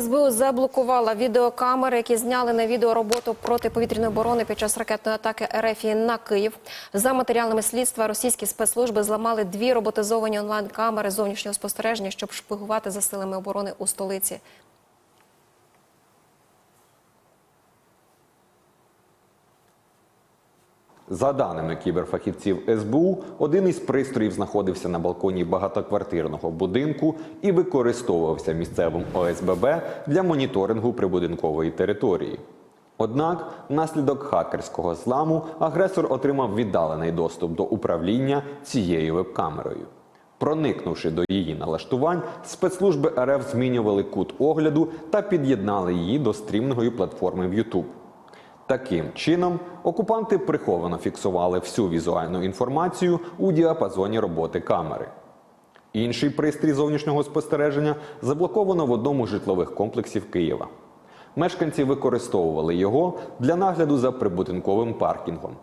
СБУ заблокувала відеокамери, які зняли на відео роботу протиповітряної оборони під час ракетної атаки РФ на Київ. За матеріалами слідства російські спецслужби зламали дві роботизовані онлайн-камери зовнішнього спостереження, щоб шпигувати за силами оборони у столиці. За даними кіберфахівців СБУ, один із пристроїв знаходився на балконі багатоквартирного будинку і використовувався місцевим ОСББ для моніторингу прибудинкової території. Однак, внаслідок хакерського зламу агресор отримав віддалений доступ до управління цією веб-камерою. Проникнувши до її налаштувань, спецслужби РФ змінювали кут огляду та під'єднали її до стрімної платформи в YouTube. Таким чином, окупанти приховано фіксували всю візуальну інформацію у діапазоні роботи камери. Інший пристрій зовнішнього спостереження заблоковано в одному з житлових комплексів Києва. Мешканці використовували його для нагляду за прибудинковим паркінгом.